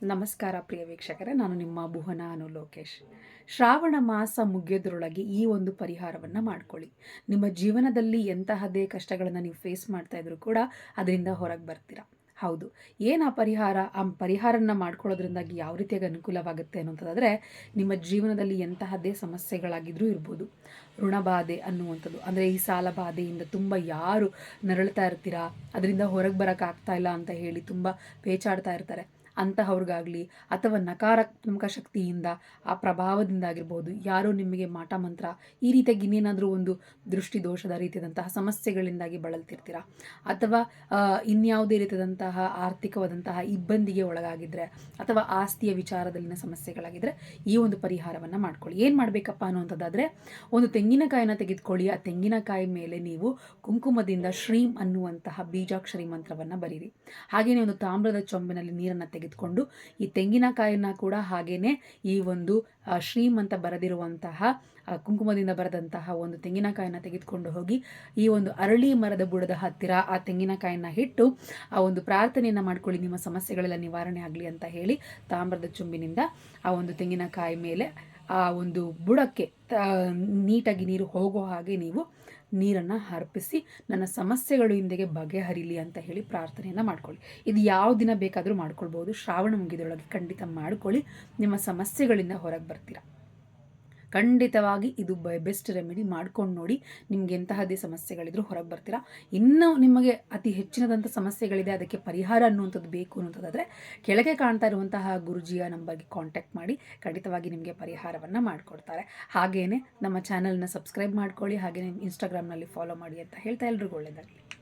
ನಮಸ್ಕಾರ ಪ್ರಿಯ ವೀಕ್ಷಕರೇ, ನಾನು ನಿಮ್ಮ ಭುವನ ಅನು ಲೋಕೇಶ್. ಶ್ರಾವಣ ಮಾಸ ಮುಗಿಯೋದ್ರೊಳಗೆ ಈ ಒಂದು ಪರಿಹಾರವನ್ನು ಮಾಡ್ಕೊಳ್ಳಿ. ನಿಮ್ಮ ಜೀವನದಲ್ಲಿ ಎಂತಹದ್ದೇ ಕಷ್ಟಗಳನ್ನು ನೀವು ಫೇಸ್ ಮಾಡ್ತಾ ಇದ್ರೂ ಕೂಡ ಅದರಿಂದ ಹೊರಗೆ ಬರ್ತೀರಾ. ಹೌದು, ಏನು ಆ ಪರಿಹಾರ? ಆ ಪರಿಹಾರನ ಮಾಡ್ಕೊಳ್ಳೋದ್ರಿಂದಾಗಿ ಯಾವ ರೀತಿಯಾಗಿ ಅನುಕೂಲವಾಗುತ್ತೆ ಅನ್ನೋಂಥದ್ದಾದರೆ ನಿಮ್ಮ ಜೀವನದಲ್ಲಿ ಎಂತಹದ್ದೇ ಸಮಸ್ಯೆಗಳಾಗಿದ್ರೂ ಇರ್ಬೋದು. ಋಣಬಾಧೆ ಅನ್ನುವಂಥದ್ದು, ಅಂದರೆ ಈ ಸಾಲ ಬಾಧೆಯಿಂದ ತುಂಬ ಯಾರು ನರಳ್ತಾ ಇರ್ತೀರಾ, ಅದರಿಂದ ಹೊರಗೆ ಬರೋಕ್ಕಾಗ್ತಾ ಇಲ್ಲ ಅಂತ ಹೇಳಿ ತುಂಬ ಪೇಚಾಡ್ತಾ ಇರ್ತಾರೆ. ಅಂತಹವ್ರಿಗಾಗಲಿ ಅಥವಾ ನಕಾರಾತ್ಮಕ ಶಕ್ತಿಯಿಂದ ಆ ಪ್ರಭಾವದಿಂದ ಆಗಿರ್ಬೋದು ಯಾರೋ ನಿಮಗೆ ಮಾಟ ಮಂತ್ರ ಈ ರೀತಿಯಾಗಿ ಇನ್ನೇನಾದರೂ ಒಂದು ದೃಷ್ಟಿ ದೋಷದ ರೀತಿಯಾದಂತಹ ಸಮಸ್ಯೆಗಳಿಂದಾಗಿ ಬಳಲ್ತಿರ್ತೀರ? ಅಥವಾ ಇನ್ಯಾವುದೇ ರೀತಿಯಾದಂತಹ ಆರ್ಥಿಕವಾದಂತಹ ಇಬ್ಬಂದಿಗೆ ಒಳಗಾಗಿದ್ದರೆ ಅಥವಾ ಆಸ್ತಿಯ ವಿಚಾರದಲ್ಲಿನ ಸಮಸ್ಯೆಗಳಾಗಿದ್ದರೆ ಈ ಒಂದು ಪರಿಹಾರವನ್ನು ಮಾಡ್ಕೊಳ್ಳಿ. ಏನು ಮಾಡಬೇಕಪ್ಪ ಅನ್ನುವಂಥದ್ದಾದರೆ ಒಂದು ತೆಂಗಿನಕಾಯಿನ ತೆಗೆದುಕೊಳ್ಳಿ. ಆ ತೆಂಗಿನಕಾಯಿ ಮೇಲೆ ನೀವು ಕುಂಕುಮದಿಂದ ಶ್ರೀಂ ಅನ್ನುವಂತಹ ಬೀಜಾಕ್ಷರಿ ಮಂತ್ರವನ್ನು ಬರೀರಿ. ಹಾಗೆಯೇ ಒಂದು ತಾಮ್ರದ ಚೊಂಬಿನಲ್ಲಿ ನೀರನ್ನು ತೆಗೆದುಕೊಂಡು ಈ ತೆಂಗಿನಕಾಯಿನ ಕೂಡ ಹಾಗೇನೆ ಈ ಒಂದು ಶ್ರೀಮಂತ ಶ್ರೀಮ್ ಅಂತ ಬರೆದಿರುವಂತಹ ಕುಂಕುಮದಿಂದ ಬರೆದಂತಹ ಒಂದು ತೆಂಗಿನಕಾಯಿನ ತೆಗೆದುಕೊಂಡು ಹೋಗಿ ಈ ಒಂದು ಅರಳಿ ಮರದ ಬುಡದ ಹತ್ತಿರ ಆ ತೆಂಗಿನಕಾಯಿನ ಇಟ್ಟು ಆ ಒಂದು ಪ್ರಾರ್ಥನೆಯನ್ನು ಮಾಡ್ಕೊಳ್ಳಿ, ನಿಮ್ಮ ಸಮಸ್ಯೆಗಳೆಲ್ಲ ನಿವಾರಣೆ ಆಗಲಿ ಅಂತ ಹೇಳಿ ತಾಮ್ರದ ಚುಂಬಿನಿಂದ ಆ ಒಂದು ತೆಂಗಿನಕಾಯಿ ಮೇಲೆ ಆ ಒಂದು ಬುಡಕ್ಕೆ ನೀಟಾಗಿ ನೀರು ಹೋಗೋ ಹಾಗೆ ನೀವು ನೀರನ್ನು ಅರ್ಪಿಸಿ ನನ್ನ ಸಮಸ್ಯೆಗಳು ಹಿಂದೆಗೆ ಬಗೆಹರಿಲಿ ಅಂತ ಹೇಳಿ ಪ್ರಾರ್ಥನೆಯನ್ನು ಮಾಡ್ಕೊಳ್ಳಿ. ಇದು ಯಾವ ದಿನ ಬೇಕಾದರೂ ಮಾಡ್ಕೊಳ್ಬೋದು. ಶ್ರಾವಣ ಮುಗಿದೊಳಗೆ ಖಂಡಿತ ಮಾಡ್ಕೊಳ್ಳಿ. ನಿಮ್ಮ ಸಮಸ್ಯೆಗಳಿಂದ ಹೊರಗೆ ಬರ್ತೀರಾ. ಖಂಡಿತವಾಗಿ ಇದು ಬೈ ಬೆಸ್ಟ್ ರೆಮಿಡಿ ಮಾಡ್ಕೊಂಡು ನೋಡಿ ನಿಮ್ಗೆ ಎಂತಹದ್ದೇ ಸಮಸ್ಯೆಗಳಿದ್ರೂ ಹೊರಗೆ ಬರ್ತೀರಾ. ಇನ್ನೂ ನಿಮಗೆ ಅತಿ ಹೆಚ್ಚಿನದಂಥ ಸಮಸ್ಯೆಗಳಿದೆ, ಅದಕ್ಕೆ ಪರಿಹಾರ ಅನ್ನುವಂಥದ್ದು ಬೇಕು ಅನ್ನೋಂಥದ್ದಾದರೆ ಕೆಳಗೆ ಕಾಣ್ತಾ ಇರುವಂತಹ ಗುರುಜಿಯ ನಂಬರ್ಗೆ ಕಾಂಟ್ಯಾಕ್ಟ್ ಮಾಡಿ, ಖಂಡಿತವಾಗಿ ನಿಮಗೆ ಪರಿಹಾರವನ್ನು ಮಾಡಿಕೊಡ್ತಾರೆ. ಹಾಗೆಯೇ ನಮ್ಮ ಚಾನಲ್ನ ಸಬ್ಸ್ಕ್ರೈಬ್ ಮಾಡ್ಕೊಳ್ಳಿ ಹಾಗೆಯೇ ಇನ್ಸ್ಟಾಗ್ರಾಮ್ನಲ್ಲಿ ಫಾಲೋ ಮಾಡಿ ಅಂತ ಹೇಳ್ತಾ ಎಲ್ರಿಗೂ ಒಳ್ಳೆಯದಾಗಲಿ